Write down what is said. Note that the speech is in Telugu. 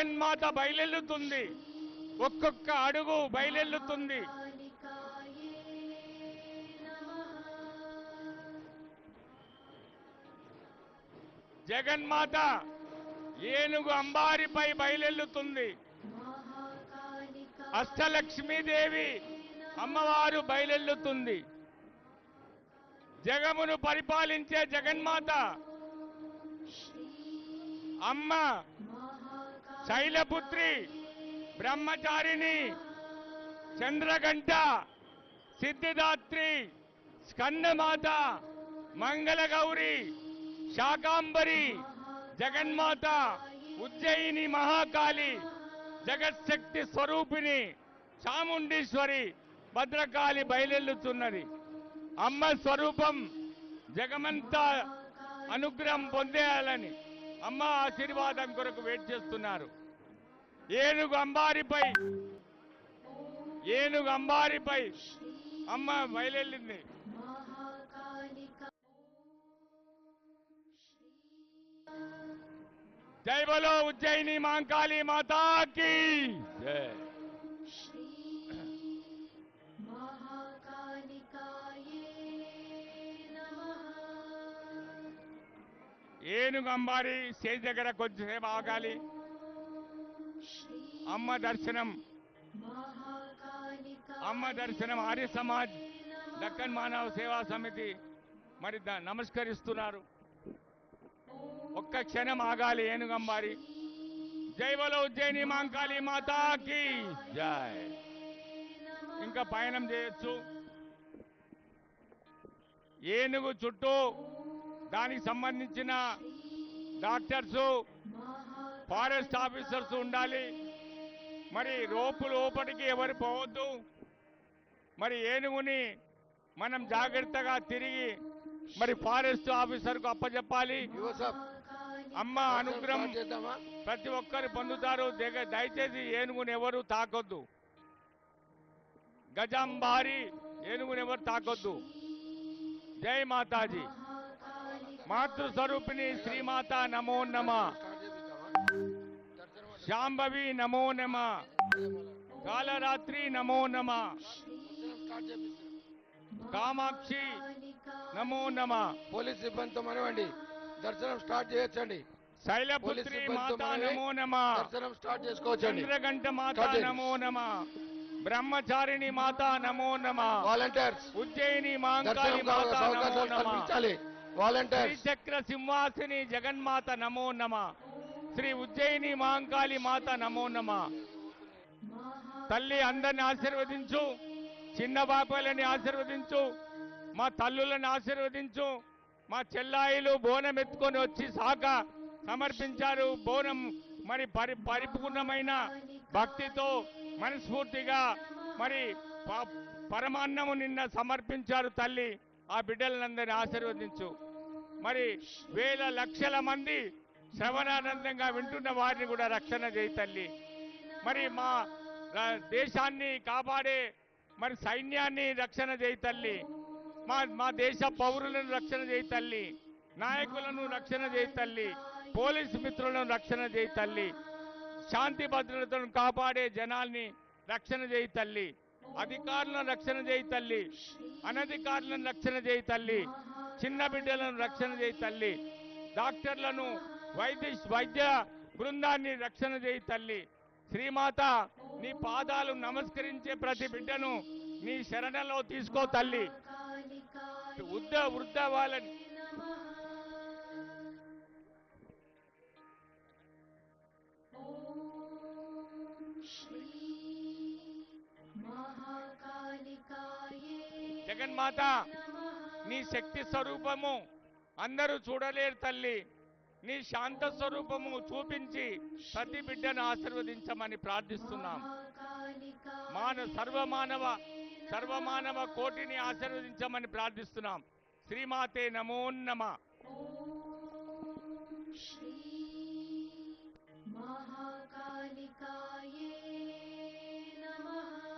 జగన్మాత బయలెల్లుతుంది. ఒక్కొక్క అడుగు బయలెల్లుతుంది. జగన్మాత ఏనుగు అంబారిపై బయలెల్లుతుంది. అష్టలక్ష్మీదేవి అమ్మవారు బయలెల్లుతుంది. జగమును పరిపాలించే జగన్మాత అమ్మ శైలపుత్రి బ్రహ్మచారిణి చంద్రగంట సిద్ధిదాత్రి స్కందమాత మంగళగౌరి శాకాంబరి జగన్మాత ఉజ్జయిని మహాకాళి జగత్శక్తి స్వరూపిణి చాముండీశ్వరి భద్రకాళి బయలెల్లుతున్నది అమ్మ స్వరూపం జగమంతా అనుగ్రహం పొందేయాలని అమ్మ ఆశీర్వాదం కొరకు వెయిట్ చేస్తున్నారు. ఏనుగు అంబారిపై ఏనుగు అంబారిపై అమ్మ బయలెళ్ళింది జై బలో ఉజ్జయిని మాంకాళి మాతాకి. జై ఏనుగు అంబారి స్టేజ్ దగ్గర కొంచెంసేపు ఆగాలి. అమ్మ దర్శనం. అమ్మ దర్శనం ఆర్య సమాజ్ దక్కన్ మానవ సేవా సమితి మరి నమస్కరిస్తున్నారు. ఒక్క క్షణం ఆగాలి ఏనుగంబారి. జైవల ఉజ్జయిని మాంకాళి మాతాకి. జై. ఇంకా పయనం చేయొచ్చు. ఏనుగు చుట్టూ దానికి సంబంధించిన డాక్టర్స్ ఫారెస్ట్ ఆఫీసర్స్ ఉండాలి. మరి రోపు లోపలికి ఎవరు పోవద్దు. మరి ఏనుగుని మనం జాగ్రత్తగా తిరిగి మరి ఫారెస్ట్ ఆఫీసర్కు అప్పచెప్పాలి అమ్మ అనుగ్రహం ప్రతి ఒక్కరు పొందుతారు. దయచేసి ఏనుగుని ఎవరు తాకొద్దు. గజంబారి ఏనుగుని ఎవరు తాకొద్దు. జై మాతాజీ. మాతృ స్వరూపిణి శ్రీమాత నమో నమ. శాంభవి నమో నమ. కాలరాత్రి నమో నమ. కామాక్షి నమో నమ. పోలీస్ సిబ్బందితో మనవండి. దర్శనం స్టార్ట్ చేయొచ్చండి. పోలీస్ శైలపుత్రి మాత. నమో నమ. దర్శనం స్టార్ట్ చేసుకోవచ్చండి. చంద్రగంట మాత. నమో నమ. బ్రహ్మచారిణి మాత నమో నమ. వాలంటీర్స్. ఉజ్జయిని మాంకాళి మాత నమో నమ. వాలంటీర్స్. శ్రీచక్ర సింహాసిని జగన్మాత నమో నమ. శ్రీ ఉజ్జయిని మాంకాళి మాత నమో నమ. తల్లి అందరిని ఆశీర్వదించు చిన్న బాపాలని ఆశీర్వదించు మా తల్లులను ఆశీర్వదించు మా చెల్లాయిలు బోనం ఎత్తుకొని వచ్చి సాక సమర్పించారు. బోనం మరి పరి పరిపూర్ణమైన భక్తితో మనస్ఫూర్తిగా మరి ప- పరమాన్నము నిన్న సమర్పించారు తల్లి. ఆ బిడ్డలందరినీ ఆశీర్వదించు. మరి వేల లక్షల మంది శ్రవణానందంగా వింటున్న వారిని కూడా రక్షణ చేయి తల్లి. మరి మా దేశాన్ని కాపాడే మరి సైన్యాన్ని రక్షణ చేయి తల్లి. మా మా దేశ పౌరులను రక్షణ చేయి తల్లి. నాయకులను రక్షణ చేయి తల్లి. పోలీసు మిత్రులను రక్షణ చేయి తల్లి. శాంతి భద్రతను కాపాడే జనాల్ని రక్షణ చేయి తల్లి. అధికారులను రక్షణ చేయి తల్లి. అనధికారులను రక్షణ చేయి తల్లి. చిన్న బిడ్డలను రక్షణ చేయి తల్లి. డాక్టర్లను వైద్య వైద్య బృందాన్ని రక్షణ చేయి తల్లి. శ్రీమాత నీ పాదాలు నమస్కరించే ప్రతి బిడ్డను నీ శరణలో తీసుకో తల్లి. వృద్ధ వృద్ధ వాళ్ళని. జగన్మాత నీ శక్తి స్వరూపము అందరూ చూడలేరు తల్లి. నీ శాంత స్వరూపము చూపించి ప్రతి బిడ్డను ఆశీర్వదించమని ప్రార్థిస్తున్నాం. మాన సర్వమానవ సర్వమానవ కోటిని ఆశీర్వదించమని ప్రార్థిస్తున్నాం. శ్రీమాతే నమో నమ. శ్రీ